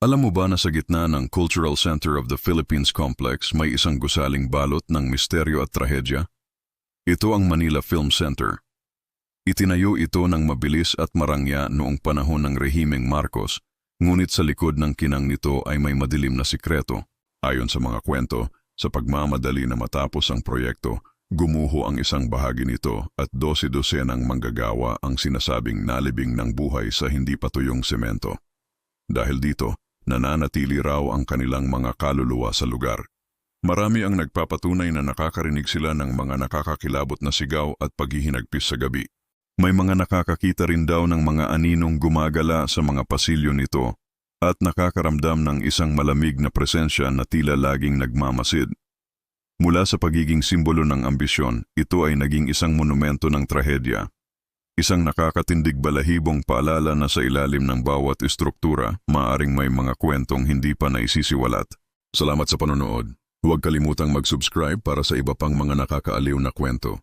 Alam mo ba na sa gitna ng Cultural Center of the Philippines Complex may isang gusaling balot ng misteryo at trahedya? Ito ang Manila Film Center. Itinayo ito ng mabilis at marangya noong panahon ng rehimeng Marcos, ngunit sa likod ng kinang nito ay may madilim na sikreto. Ayon sa mga kwento, sa pagmamadali na matapos ang proyekto, gumuho ang isang bahagi nito at dose-dosenang manggagawa ang sinasabing nalibing ng buhay sa hindi patuyong semento. Dahil dito, nananatili raw ang kanilang mga kaluluwa sa lugar. Marami ang nagpapatunay na nakakarinig sila ng mga nakakakilabot na sigaw at paghihinagpis sa gabi. May mga nakakakita rin daw ng mga aninong gumagala sa mga pasilyo nito at nakakaramdam ng isang malamig na presensya na tila laging nagmamasid. Mula sa pagiging simbolo ng ambisyon, ito ay naging isang monumento ng trahedya. Isang nakakatindig balahibong paalala na sa ilalim ng bawat estruktura, maaring may mga kwentong hindi pa naisisiwalat. Salamat sa panonood. Huwag kalimutang mag-subscribe para sa iba pang mga nakakaaliw na kwento.